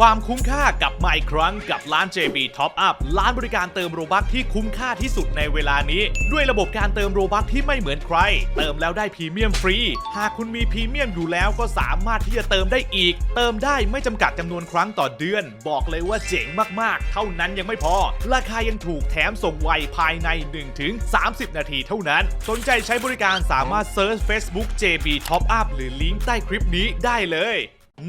ความคุ้มค่ากับมาอีกครั้งกับร้าน JB Top Up ร้านบริการเติมโรบัคที่คุ้มค่าที่สุดในเวลานี้ ด้วยระบบการเติมโรบัคที่ไม่เหมือนใคร เติมแล้วได้พรีเมียมฟรี หากคุณมีพรีเมียมอยู่แล้วก็สามารถที่จะเติมได้อีก เติมได้ไม่จำกัดจำนวนครั้งต่อเดือน บอกเลยว่าเจ๋งมากๆ เท่านั้นยังไม่พอ ราคายังถูกแถมส่งไวภายใน 1-30 นาทีเท่านั้น สนใจใช้บริการสามารถเซิร์ช Facebook JB Top Up หรือลิงก์ใต้คลิปนี้ได้เลย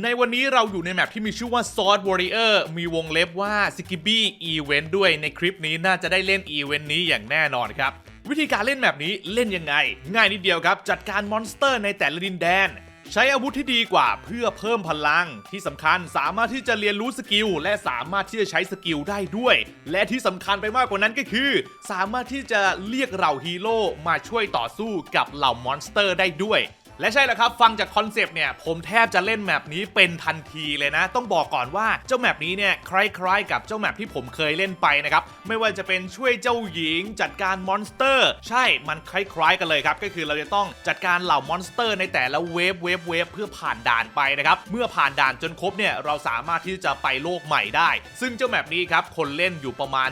ในวันนี้เราอยู่ในแมปที่มีชื่อว่า Sword Warrior มีวงเล็บว่า s k i b b y Event ด้วยในคลิปนี้น่าจะได้เล่นอีเวนต์นี้อย่างแน่นอนครับ วิธีการเล่นแมปนี้เล่นยังไง ง่ายนิดเดียวครับ จัดการมอนสเตอร์ในแต่ละดินแดน ใช้อาวุธที่ดีกว่าเพื่อเพิ่มพลัง ที่สำคัญสามารถที่จะเรียนรู้สกิลและสามารถที่จะใช้สกิลได้ด้วย และที่สำคัญไปมากกว่านั้นก็คือ สามารถที่จะเรียกเหล่าฮีโร่มาช่วยต่อสู้กับเหล่ามอนสเตอร์ได้ด้วย และใช่แล้วครับ ฟังจากคอนเซปต์เนี่ย ผมแทบจะเล่นแมปนี้เป็นทันทีเลยนะ ต้องบอกก่อนว่าเจ้าแมปนี้เนี่ยคล้ายๆ กับเจ้าแมปที่ผมเคยเล่นไปนะครับ ไม่ว่าจะเป็นช่วยเจ้าหญิง จัดการมอนสเตอร์ ใช่มันคล้ายๆ กันเลยครับ ก็คือเราจะต้องจัดการเหล่ามอนสเตอร์ในแต่ละเวฟเวฟเวฟเพื่อผ่านด่านไปนะครับ เมื่อผ่านด่านจนครบเนี่ยเราสามารถที่จะไปโลกใหม่ได้ ซึ่งเจ้าแมปนี้ครับคนเล่นอยู่ประมาณ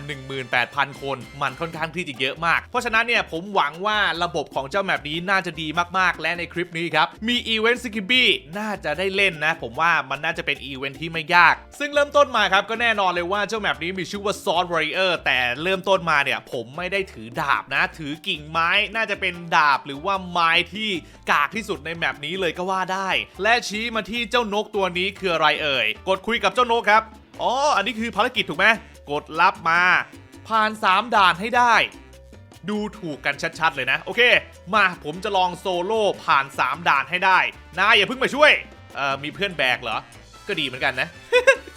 18,000 คน มันค่อนข้างที่จะเยอะมาก เพราะฉะนั้นเนี่ยผมหวังว่าระบบของเจ้าแมปนี้น่าจะดีมากๆ และในคลิปนี้ครับ มีอีเวนต์สกิบบี้น่าจะได้เล่นนะ ผมว่ามันน่าจะเป็นอีเวนต์ที่ไม่ยาก ซึ่งเริ่มต้นมาครับ ก็แน่นอนเลยว่าเจ้าแมปนี้มีชื่อว่า Sword Warrior แต่เริ่มต้นมาเนี่ย ผมไม่ได้ถือดาบนะ ถือกิ่งไม้น่าจะเป็นดาบหรือว่าไม้ที่กากที่สุดในแมปนี้เลยก็ว่าได้ และชี้มาที่เจ้านกตัวนี้คืออะไรเอ่ยกดคุยกับเจ้านกครับอ๋ออันนี้คือภารกิจถูกไหมกดรับมา ผ่าน 3 ด่านให้ได้ ดูถูกกันชัดๆเลยนะ โอเค มาผมจะลองโซโล่ผ่าน 3 ด่านให้ได้นายอย่าเพิ่งมาช่วยเอ่อมีเพื่อนแบกเหรอ ก็ดีเหมือนกันนะ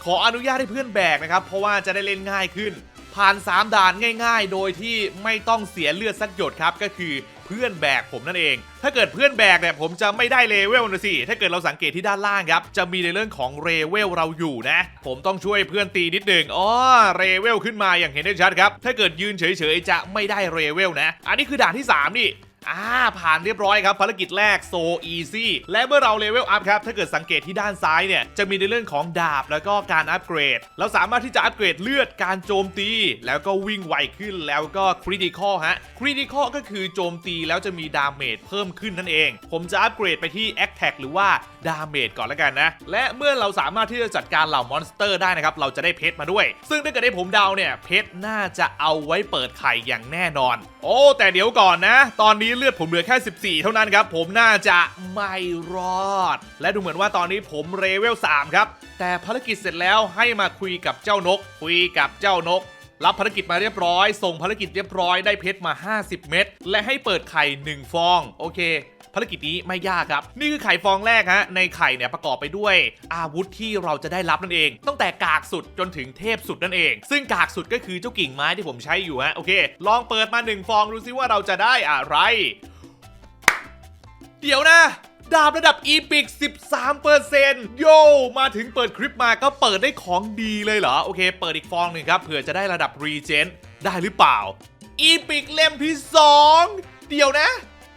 ขออนุญาตให้เพื่อนแบกนะครับ เพราะว่าจะได้เล่นง่ายขึ้น ผ่าน 3 ด่านง่ายๆ โดยที่ไม่ต้องเสียเลือดสักหยดครับก็คือเพื่อนแบกผมนั่นเอง ถ้าเกิดเพื่อนแบกเนี่ยผมจะไม่ได้เลเวลนะสิ ถ้าเกิดเราสังเกตที่ด้านล่างครับ จะมีในเรื่องของเลเวลเราอยู่นะ ผมต้องช่วยเพื่อนตีนิดหนึ่งอ๋อเลเวลขึ้นมาอย่างเห็นได้ชัดครับ ถ้าเกิดยืนเฉยๆจะไม่ได้เลเวลนะ อันนี้คือด่านที่ 3 นี่ อ่าผ่านเรียบร้อยครับภารกิจแรกโซอีซี่และเมื่อเราเลเวลอัพครับถ้าเกิดสังเกตที่ด้านซ้ายเนี่ยจะมีในเรื่องของดาบแล้วก็การอัปเกรด เราสามารถที่จะอัปเกรดเลือดการโจมตี แล้วก็วิ่งไวขึ้นแล้วก็คริติคอลฮะคริติคอลก็คือโจมตีแล้วจะมีดาเมจเพิ่มขึ้นนั่นเอง ผมจะอัปเกรดไปที่แอคแท็กหรือว่าดาเมจก่อนแล้วกันนะ และเมื่อเราสามารถที่จะจัดการเหล่ามอนสเตอร์ได้นะครับเราจะได้เพชรมาด้วย ซึ่งถ้าเกิดได้ผมเดาเนี่ยเพชรน่าจะเอาไว้เปิดไข่อย่างแน่นอน โอ้แต่เดี๋ยวก่อนนะ ตอนนี้เลือดผมเหลือแค่ 14 เท่านั้นครับ ผมน่าจะไม่รอด และดูเหมือนว่าตอนนี้ผมเลเวล 3 ครับ แต่ภารกิจเสร็จแล้วให้มาคุยกับเจ้านก คุยกับเจ้านก รับภารกิจมาเรียบร้อย ส่งภารกิจเรียบร้อยได้เพชรมา 50 เม็ดและให้เปิดไข่ 1 ฟอง โอเค ภารกิจนี้ไม่ยากครับ นี่คือไข่ฟองแรกฮะในไข่เนี่ยประกอบไปด้วย อาวุธที่เราจะได้รับนั่นเอง ตั้งแต่กากสุดจนถึงเทพสุดนั่นเอง ซึ่งกากสุดก็คือเจ้ากิ่งไม้ที่ผมใช้อยู่ฮะโอเค ลองเปิดมาหนึ่งฟองดูซิว่าเราจะได้อะไร เดี๋ยวนะดาบระดับอีพิก 13%โย มาถึงเปิดคลิปมาก็เปิดได้ของดีเลยเหรอ โอเค เปิดอีกฟองหนึ่งครับ เผื่อจะได้ระดับรีเจนได้หรือเปล่า อีพิกเล่มที่ 2 เดี๋ยวนะ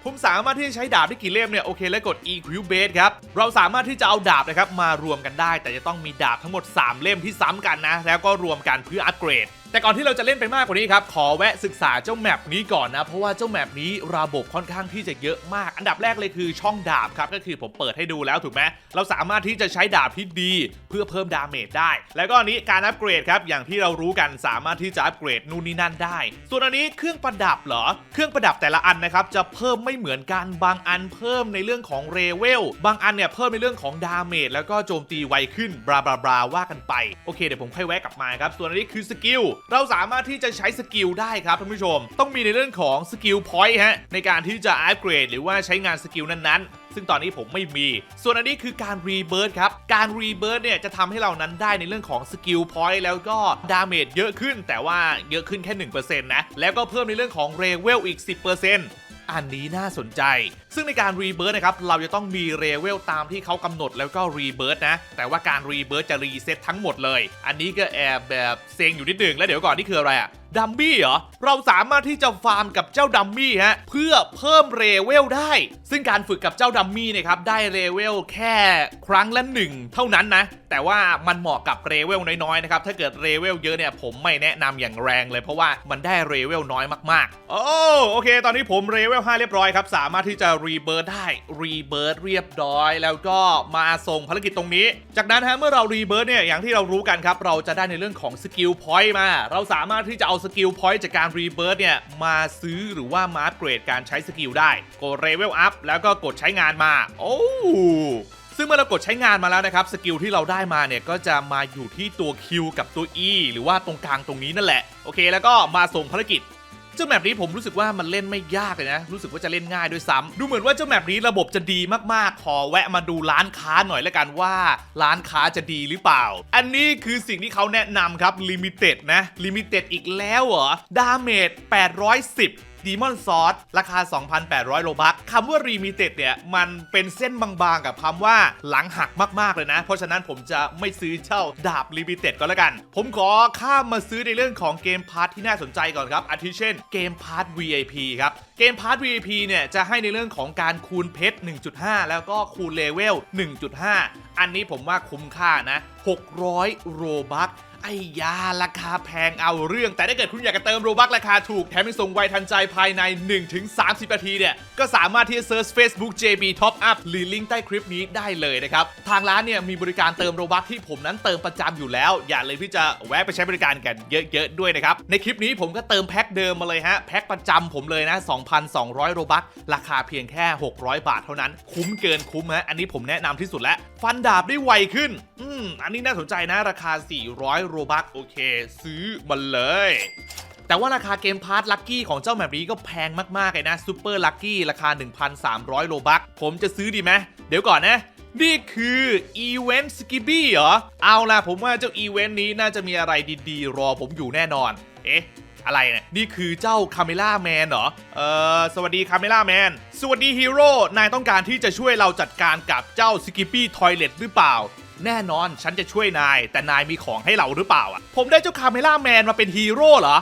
ผมสามารถที่จะใช้ดาบได้กี่เล่มเนี่ยโอเคแล้วกด EQ Base ครับ เราสามารถที่จะเอาดาบนะครับมารวมกันได้ แต่จะต้องมีดาบทั้งหมด 3 เล่มที่ซ้ำกันนะ แล้วก็รวมกันเพื่ออัปเกรด แต่ก่อนที่เราจะเล่นไปมากกว่านี้ครับ ขอแวะศึกษาเจ้าแมปนี้ก่อนนะ เพราะว่าเจ้าแมปนี้ระบบค่อนข้างที่จะเยอะมาก อันดับแรกเลยคือช่องดาบครับ ก็คือผมเปิดให้ดูแล้วถูกไหมเราสามารถที่จะใช้ดาบที่ดี เพื่อเพิ่มดาเมจได้ แล้วก็อันนี้การอัปเกรดครับ อย่างที่เรารู้กันสามารถที่จะอัปเกรดนู่นนี่นั่นได้ ส่วนอันนี้เครื่องประดับเหรอ เครื่องประดับแต่ละอันนะครับจะเพิ่มไม่เหมือนกัน บางอันเพิ่มในเรื่องของเรเวล บางอันเนี่ยเพิ่มในเรื่องของดาเมจแล้วก็โจมตีไวขึ้น บลาบลาบลาว่ากันไป โอเคเดี๋ยวผมค่อยแวะกลับมาครับ ส่วนอันนี้คือสกิลเราสามารถที่จะใช้สกิลได้ครับท่านผู้ชม ต้องมีในเรื่องของสกิลพอยต์ฮะในการที่จะอัปเกรดหรือว่าใช้งานสกิลนั้นๆซึ่งตอนนี้ผมไม่มี ส่วนอันนี้คือการรีเบิร์ดครับ การรีเบิร์ดเนี่ยจะทำให้เรานั้นได้ในเรื่องของสกิลพอยต์แล้วก็ดาเมจเยอะขึ้น แต่ว่าเยอะขึ้นแค่ 1%นะ แล้วก็เพิ่มในเรื่องของเรเวลอีก 10% อันนี้น่าสนใจ ซึ่งในการรีเบิร์ตนะครับ เราจะต้องมีเรเวลตามที่เขากำหนดแล้วก็รีเบิร์ตนะ แต่ว่าการรีเบิร์ตจะรีเซ็ตทั้งหมดเลย อันนี้ก็แอบแบบเซ็งอยู่นิดหนึ่งแล้วเดี๋ยวก่อนนี่คืออะไรอะ ดัมมี่เหรอ เราสามารถที่จะฟาร์มกับเจ้าดัมมี่ฮะ เพื่อเพิ่มเรเวลได้ ซึ่งการฝึกกับเจ้าดัมมี่เนี่ยครับ ได้เรเวลแค่ครั้งละหนึ่งเท่านั้นนะ แต่ว่ามันเหมาะกับเรเวลน้อยๆนะครับ ถ้าเกิดเรเวลเยอะเนี่ยผมไม่แนะนำอย่างแรงเลยเพราะว่ามันได้เรเวลน้อยมากๆ โอ้โอเค ตอนนี้ผมเรเวล5เรียบร้อยครับ สามารถที่จะรีเบิร์ดได้รีเบิร์ดเรียบร้อย แล้วก็มาส่งภารกิจตรงนี้ จากนั้นฮะเมื่อเรารีเบิร์ดเนี่ยอย่างที่เรารู้กันครับเราจะได้ในเรื่องของสกิลพอยต์มา เราสามารถที่จะเอาสกิลพอยต์จากการรีเบิร์ตเนี่ย มาซื้อหรือว่ามาอัปเกรดการใช้สกิลได้ กดเรเวลอัพแล้วก็กดใช้งานมา โอ้ซึ่งเมื่อเรากดใช้งานมาแล้วนะครับ สกิลที่เราได้มาเนี่ย ก็จะมาอยู่ที่ตัว Q กับตัว E หรือว่าตรงกลางตรงนี้นั่นแหละ โอเค แล้วก็มาส่งภารกิจ เจ้าแมปนี้ผมรู้สึกว่ามันเล่นไม่ยากเลยนะ รู้สึกว่าจะเล่นง่ายด้วยซ้ำดูเหมือนว่าเจ้าแมปนี้ระบบจะดีมากๆ ขอแวะมาดูร้านค้าหน่อยละกันว่า ร้านค้าจะดีหรือเปล่า อันนี้คือสิ่งที่เขาแนะนำครับลิมิเต็ดนะลิมิเต็ดอีกแล้วเหรอดาเมจ810 ดีมอนซอสราคา 2,800 โลบัคคำว่า r ีมิเต็ดเนี่ย มันเป็นเส้นบางๆ กับคำว่าหลังหักมากๆเลยนะ เพราะฉะนั้นผมจะไม่ซื้อเช่าดาบ r ีมิเต็ดก็แล้วกัน ผมขอข้ามมาซื้อในเรื่องของเกมพาร์ทที่น่าสนใจก่อนครับอาทิเช่นเกมพาร์ท VIP ครับเกมพาร์ท VIP เนี่ยจะให้ในเรื่องของการคูณเพชร 1.5 แล้วก็คูณเลเวล 1.5 อันนี้ผมว่าคุ้มค่านะ 600 โรบัค ไอ้ยาราคาแพงเอาเรื่อง แต่ถ้าเกิดคุณอยากจะเติมโรบัคราคาถูก แถมยังส่งไวทันใจภายใน 1-30 นาทีเนี่ย ก็สามารถที่จะเซิร์ช Facebook JB Top Up หรือลิงก์ใต้คลิปนี้ได้เลยนะครับ ทางร้านเนี่ยมีบริการเติมโรบัคที่ผมนั้นเติมประจำอยู่แล้ว อย่าเลยที่จะแวะไปใช้บริการกันเยอะๆด้วยนะครับ ในคลิปนี้ผมก็เติมแพ็คเดิมมาเลยฮะแพ็คประจำผมเลยนะ 2,200 โรบัคราคาเพียงแค่ 600 บาทเท่านั้น คุ้มเกินคุ้มฮะอันนี้ผมแนะนำที่สุดแล้วฟันดาบได้ไวขึ้น อืมอันนี้น่าสนใจนะราคา 400โรบัคโอเค ซื้อมาเลย แต่ว่าราคาเกมพาร์ทลัคกี้ของเจ้าแมปนี้ก็แพงมาก ๆ เลยนะซูเปอร์ลัคกี้ราคา 1,300โลบัคผมจะซื้อดีไหมเดี๋ยวก่อนนะนี่คืออีเวนต์สกิบี้เหรอ เอาล่ะผมว่าเจ้าอีเวนต์นี้น่าจะมีอะไรดีๆ รอผมอยู่แน่นอน เอ๊ะ อะไรเนี่ย นี่คือเจ้าคาเมล่าแมนเหรอ เอ่อ สวัสดีคาเมล่าแมน สวัสดีฮีโร่ นายต้องการที่จะช่วยเราจัดการกับเจ้าสกิปี้ทอยเลตหรือเปล่า แน่นอนฉันจะช่วยนาย แต่นายมีของให้เราหรือเปล่าอะ ผมได้เจ้าคาเมล่าแมนมาเป็นฮีโร่เหรอ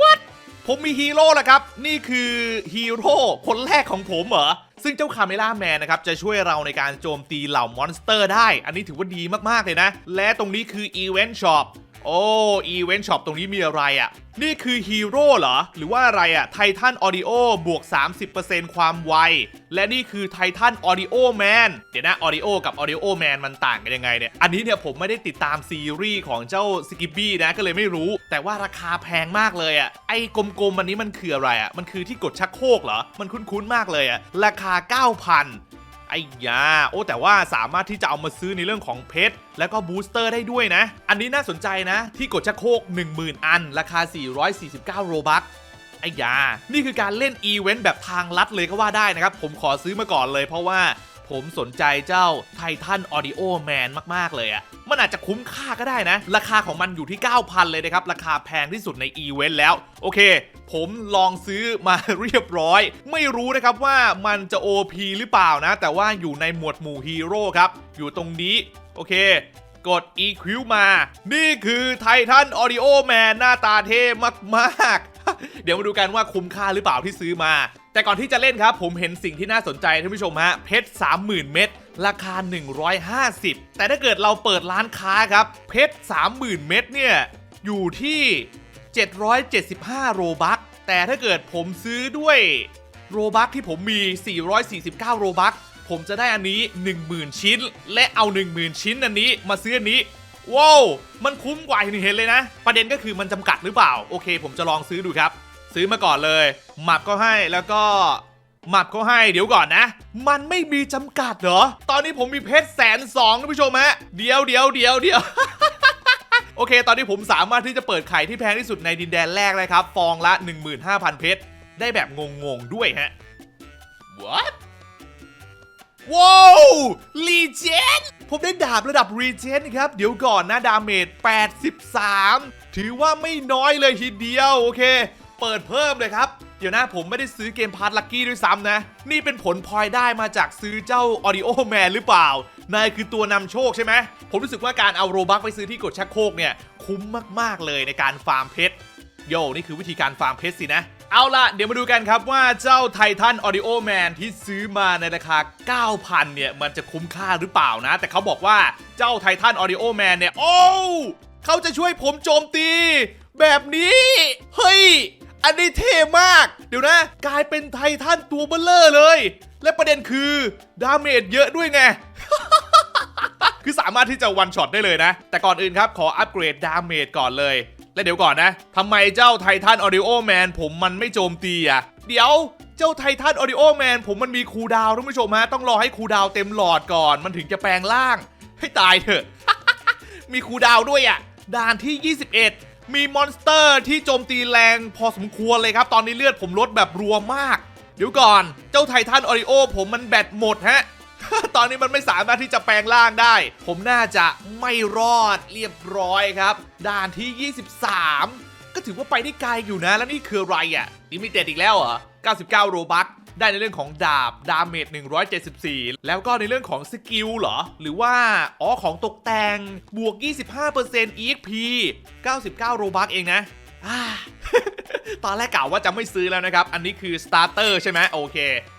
What ผมมีฮีโร่แล้วครับ นี่คือฮีโร่คนแรกของผมเหรอ ซึ่งเจ้าคาเมล่าแมนนะครับ จะช่วยเราในการโจมตีเหล่ามอนสเตอร์ได้ อันนี้ถือว่าดีมาก ๆ เลยนะ และตรงนี้คืออีเวนต์ช็อป โอ้อีเวนต์ช็อปตรงนี้มีอะไรอะ่ะ นี่คือฮีโร่เหรอ หรือว่าอะไรอะ่ะไททันออดิโอบวก 30%ความไว และนี่คือไททันออดิโอแมนเดี๋ยวนะออดิโอกับออดิโอแมนมันต่างกันยังไงเนี่ย อันนี้เนี่ยผมไม่ได้ติดตามซีรีส์ของเจ้าสกิบบี้นะก็เลยไม่รู้ แต่ว่าราคาแพงมากเลยอะ่ะไอ้กลมๆอันนี้มันคืออะไรอะ่ะมันคือที่กดชักโครกเหรอมันคุ้นๆมากเลยอะ่ะราคา 9,000 ไอ้ยา โอ้แต่ว่าสามารถที่จะเอามาซื้อในเรื่องของเพชรแล้วก็บูสเตอร์ได้ด้วยนะ อันนี้น่าสนใจนะ ที่กดชักโครก10,000 อัน ราคา 449 โรบัคไอ้ยา นี่คือการเล่นอีเวนต์แบบทางลัดเลยก็ว่าได้นะครับ ผมขอซื้อมาก่อนเลยเพราะว่า ผมสนใจเจ้าไททันออดิโอแมนมาก ๆ เลยอะ่ะมันอาจจะคุ้มค่าก็ได้นะ ราคาของมันอยู่ที่ 9,000 เลยนะครับ ราคาแพงที่สุดในอีเวนต์แล้ว โอเค ผมลองซื้อมาเรียบร้อย ไม่รู้นะครับว่ามันจะ OP หรือเปล่านะ แต่ว่าอยู่ในหมวดหมู่ฮีโร่ครับ อยู่ตรงนี้ โอเคกด EQ มา นี่คือไททันออดิโอแมนหน้าตาเท่มาก ๆ เดี๋ยวมาดูกันว่าคุ้มค่าหรือเปล่าที่ซื้อมา แต่ก่อนที่จะเล่นครับ ผมเห็นสิ่งที่น่าสนใจท่านผู้ชมฮะเพชร30,000 เม็ดราคา 150 แต่ถ้าเกิดเราเปิดร้านค้าครับ เพชร30,000 เม็ดเนี่ยอยู่ที่ 775 โรบัคแต่ถ้าเกิดผมซื้อด้วยโรบัคที่ผมมี 449 โรบัคผมจะได้อันนี้ 10,000 ชิ้น และเอา 10,000 ชิ้นอันนี้มาซื้ออันนี้ ว้าวมันคุ้มกว่าที่เห็นเลยนะ ประเด็นก็คือมันจำกัดหรือเปล่า โอเค ผมจะลองซื้อดูครับ ซื้อมาก่อนเลย หมับก็ให้แล้วก็หมับเขาให้เดี๋ยวก่อนนะ มันไม่มีจำกัดเหรอ ตอนนี้ผมมีเพชรแสนสองท่านผู้ชมฮะเดี๋ยวเดี๋ยวเดี๋ยวเดี๋ยวโอเค ตอนนี้ผมสามารถที่จะเปิดไข่ที่แพงที่สุดในดินแดนแรกเลยครับ ฟองละ 15,000 เพชร ได้แบบงงๆด้วยฮะ What ว้าวรีเจน ผมได้ดาบระดับรีเจนครับ เดี๋ยวก่อนนะดาเมจ 83 ถือว่าไม่น้อยเลยทีเดียว โอเค เปิดเพิ่มเลยครับ เดี๋ยวนะผมไม่ได้ซื้อเกมพาร์ทลัคกี้ด้วยซ้ำนะ นี่เป็นผลพลอยได้มาจากซื้อเจ้าออ d ิโอแมนหรือเปล่า นายคือตัวนำโชคใช่ไหม ผมรู้สึกว่าการเอาโรบัคไปซื้อที่กดชักโครกเนี่ย คุ้มมากๆเลยในการฟาร์มเพชรโยนี่คือวิธีการฟาร์มเพชรสินะ เอาละเดี๋ยวมาดูกันครับว่าเจ้าไททันออดิโอแมนที่ซื้อมาในราคา 9,000 เนี่ย มันจะคุ้มค่าหรือเปล่านะ แต่เขาบอกว่าเจ้าไททันออดิโอแมนเนี่ย โอ้เขาจะช่วยผมโจมตี แบบนี้ เฮ้ย อันนี้เท่มาก เดี๋ยวนะ กลายเป็นไททันตัวเบลเลอร์เลย และประเด็นคือ ดาเมจเยอะด้วยไงคือสามารถที่จะวันช็อตได้เลยนะ แต่ก่อนอื่นครับ ขออัปเกรดดาเมจก่อนเลย และเดี๋ยวก่อนนะทำไมเจ้าไททันออดิโอแมนผมมันไม่โจมตีอะ เดี๋ยวเจ้าไททันออดิโอแมนผมมันมีคูดาวท่านผู้ชมฮะต้องรอให้คูดาวเต็มหลอดก่อน มันถึงจะแปลงร่าง ให้ตายเถอะ มีคูดาวด้วยอะด่านที่ 21 มีมอนสเตอร์ที่โจมตีแรงพอสมควรเลยครับ ตอนนี้เลือดผมลดแบบรัวมาก เดี๋ยวก่อน เจ้าไททันออริโอผมมันแบตหมดฮะ ตอนนี้มันไม่สามารถที่จะแปลงร่างได้ ผมน่าจะไม่รอดเรียบร้อยครับ ด่านที่ 23 ก็ถือว่าไปได้ไกลอยู่นะ แล้วนี่คืออะไรอะลิมิเต็ดอีกแล้วเหรอ 99 โรบัคได้ในเรื่องของดาบ ดาเมจ 174 แล้วก็ในเรื่องของสกิลเหรอ หรือว่า อ๋อ ของตกแต่ง บวก 25% EXP 99 โรบัคเองนะอ่า ตอนแรกกล่าวว่าจะไม่ซื้อแล้วนะครับ อันนี้คือสตาร์เตอร์ใช่ไหมโอเค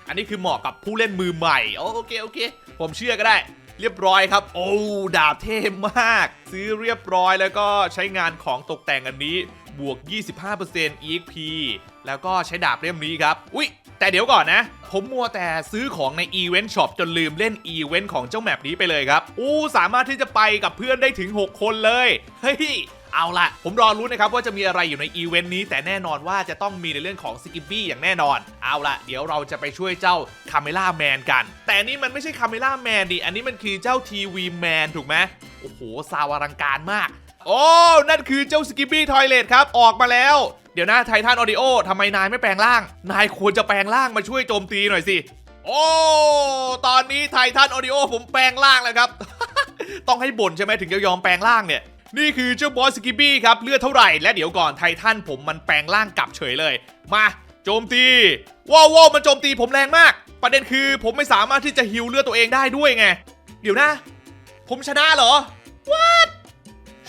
อันนี้คือเหมาะกับผู้เล่นมือใหม่ โอเคโอเค ผมเชื่อก็ได้ เรียบร้อยครับ โอ้ดาบเท่มาก ซื้อเรียบร้อยแล้วก็ใช้งานของตกแต่งอันนี้บวก 25% EXP แล้วก็ใช้ดาบเล่มนี้ครับ อุ๊ย แต่เดี๋ยวก่อนนะ ผมมัวแต่ซื้อของในอีเวนต์ช็อปจนลืมเล่นอีเวนต์ของเจ้าแมปนี้ไปเลยครับ อู้ สามารถที่จะไปกับเพื่อนได้ถึง 6 คนเลย เฮ้ย เอาละผมรอรู้นะครับว่าจะมีอะไรอยู่ในอีเวนต์นี้แต่แน่นอนว่าจะต้องมีในเรื่องของสกิปปี้อย่างแน่นอน เอาละเดี๋ยวเราจะไปช่วยเจ้าคาเมล่าแมนกัน แต่นนี่มันไม่ใช่คาเมล่าแมนดิอันนี้มันคือเจ้าทีวีแมนถูกไหมโอ้โหซาวารังการมาก โอ้นั่นคือเจ้าสกิปปี้ทอยเลทครับออกมาแล้วเดี๋ยวนะไททันออดิโอทำไมนายไม่แปลงร่าง นายควรจะแปลงร่างมาช่วยโจมตีหน่อยสิ โอ้ ตอนนี้ไททันออดิโอผมแปลงร่างแล้วครับ ต้องให้บ่นใช่ไหมถึงจะยอมแปลงร่างเนี่ย นี่คือเจ้าบอสสกิปปี้ครับ เลือดเท่าไหร่ และเดี๋ยวก่อนไททันผมมันแปลงร่างกลับเฉยเลย มาโจมตีว้าวว้าวมันโจมตีผมแรงมาก ประเด็นคือผมไม่สามารถที่จะฮิวเลือดตัวเองได้ด้วยไง เดี๋ยวนะ ผมชนะเหรอ What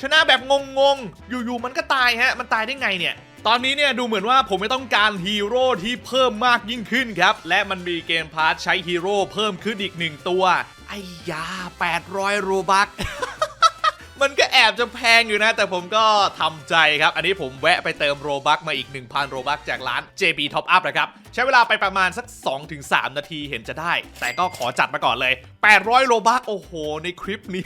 ชนะแบบงงๆ อยู่ๆมันก็ตายฮะ มันตายได้ไงเนี่ยตอนนี้เนี่ยดูเหมือนว่าผมไม่ต้องการฮีโร่ที่เพิ่มมากยิ่งขึ้นครับ และมันมีเกมพาร์ทใช้ฮีโร่เพิ่มขึ้นอีกหนึ่งตัว ไอ้ยา 800 โรบัก มันก็แอบจะแพงอยู่นะ แต่ผมก็ทำใจครับ อันนี้ผมแวะไปเติมโรบักมาอีก 1,000 โรบักจากร้าน JB Top Up นะครับ ใช้เวลาไปประมาณสัก 2-3 นาทีเห็นจะได้ แต่ก็ขอจัดมาก่อนเลย 800 โรบักโอ้โห ในคลิปนี้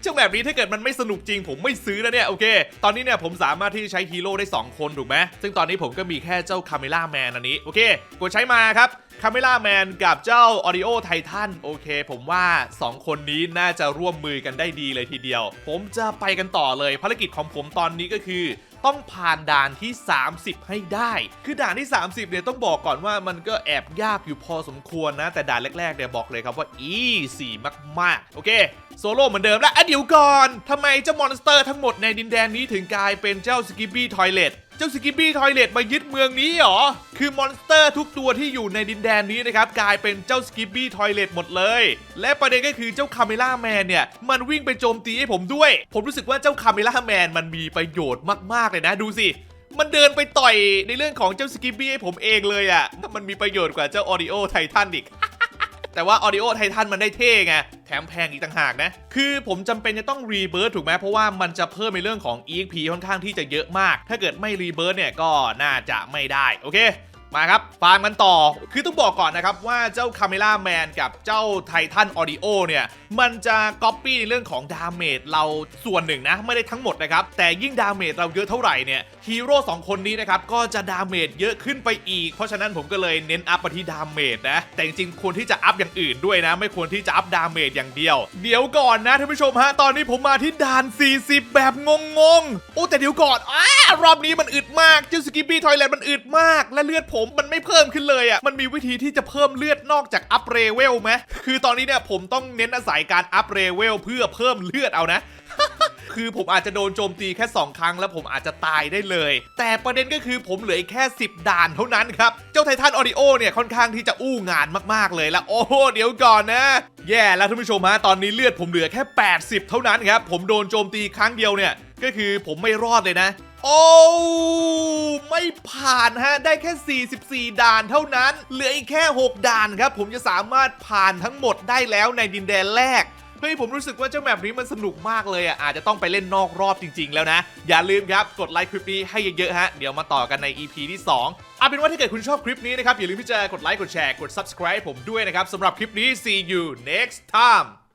เจ้าแบบนี้ถ้าเกิดมันไม่สนุกจริงผมไม่ซื้อนะเนี่ย โอเค ตอนนี้เนี่ยผมสามารถที่ใช้ฮีโร่ได้ 2 คน ถูกไหมซึ่งตอนนี้ผมก็มีแค่เจ้าคาเมล่าแมนอันนี้ โอเค กดใช้มาครับ คาเมล่าแมนกับเจ้าออริโอไททันโอเค ผมว่า 2 คนนี้น่าจะร่วมมือกันได้ดีเลยทีเดียว ผมจะไปกันต่อเลยภารกิจของผมตอนนี้ก็คือต้องผ่านด่านที่ 30 ให้ได้ คือด่านที่ 30เนี่ยต้องบอกก่อนว่ามันก็แอบยากอยู่พอสมควรนะ แต่ด่านแรกๆเนี่ยบอกเลยครับว่าอีสี่มากๆ โอเค โซโล่เหมือนเดิมแล้วอะเดี๋ยวก่อนทำไมเจ้ามอนสเตอร์ทั้งหมดในดินแดนนี้ถึงกลายเป็นเจ้าสกิปปี้ทอยเลตเจ้าสกิปปี้ทอยเลตมายึดเมืองนี้เหรอ คือมอนสเตอร์ทุกตัวที่อยู่ในดินแดนนี้นะครับ กลายเป็นเจ้าสกิปปี้ทอยเลตหมดเลย และประเด็นก็คือเจ้าคาเมล่าแมนเนี่ย มันวิ่งไปโจมตีให้ผมด้วย ผมรู้สึกว่าเจ้าคาเมล่าแมนมันมีประโยชน์มากๆเลยนะดูสิมันเดินไปต่อยในเรื่องของเจ้าสกิปปี้ให้ผมเองเลยอะ่ะ มันมีประโยชน์กว่าเจ้าออริโอไททันอีก แต่ว่า Audio Titan มันได้เท่ไง แถมแพงอีกต่างหากนะ คือผมจำเป็นจะต้องรีเบิร์ตถูกไหมเพราะว่ามันจะเพิ่มในเรื่องของ EXP ค่อนข้างที่จะเยอะมาก ถ้าเกิดไม่รีเบิร์ตเนี่ยก็น่าจะไม่ได้ โอเค มาครับฟาร์มกันต่อ คือต้องบอกก่อนนะครับว่าเจ้าคาเมล่าแมนกับเจ้าไททันออดิโอเนี่ย มันจะก๊อปปี้ในเรื่องของดาเมจเราส่วนหนึ่งนะ ไม่ได้ทั้งหมดนะครับ แต่ยิ่งดาเมจเราเยอะเท่าไหร่เนี่ยฮีโร่สองคนนี้นะครับ ก็จะดาเมจเยอะขึ้นไปอีก เพราะฉะนั้นผมก็เลยเน้นอัพมาที่ดาเมจนะ แต่จริงๆควรที่จะอัพอย่างอื่นด้วยนะ ไม่ควรที่จะอัพดาเมจอย่างเดียว เดี๋ยวก่อนนะท่านผู้ชมฮะตอนนี้ผมมาที่ด่าน 40 แบบงงๆโอ้แต่เดี๋ยวก่อนอ้ารอบนี้มันอึดมากเจ้าสกิปปี้ทอยแลนด์มันอึดมากและเลือดผมมันไม่เพิ่มขึ้นเลยอะมันมีวิธีที่จะเพิ่มเลือดนอกจากอัพเรเวลไหมคือตอนนี้เนี่ยผมต้องเน้นอาศัยการอัพเรเวลเพื่อเพิ่มเลือดเอานะคือผมอาจจะโดนโจมตีแค่ 2 ครั้งแล้วผมอาจจะตายได้เลย แต่ประเด็นก็คือผมเหลืออีกแค่ 10 ด่านเท่านั้นครับ เจ้าไททันออดิโอเนี่ยค่อนข้างที่จะอู้งานมากๆเลยล้วโอ้โหเดี๋ยวก่อนนะ แย่แล้วท่านผู้ชมฮะตอนนี้เลือดผมเหลือแค่ 80 เท่านั้นครับ ผมโดนโจมตีครั้งเดียวเนี่ยก็คือผมไม่รอดเลยนะ โอ้ไม่ผ่านฮะ ได้แค่ 44 ด่านเท่านั้น เหลืออีกแค่ 6 ด่านครับ ผมจะสามารถผ่านทั้งหมดได้แล้วในดินแดนแรกเฮ้ยผมรู้สึกว่าเจ้าแมปนี้มันสนุกมากเลยอะอาจจะต้องไปเล่นนอกรอบจริง ๆ แล้วนะ อย่าลืมครับกดไลค์คลิปนี้ให้เยอะๆฮะ เดี๋ยวมาต่อกันใน EP ที่ 2 เอาเป็นว่าถ้าเกิดคุณชอบคลิปนี้นะครับ อย่าลืมที่จะกดไลค์กดแชร์กด subscribe ผมด้วยนะครับสำหรับคลิปนี้ see you next time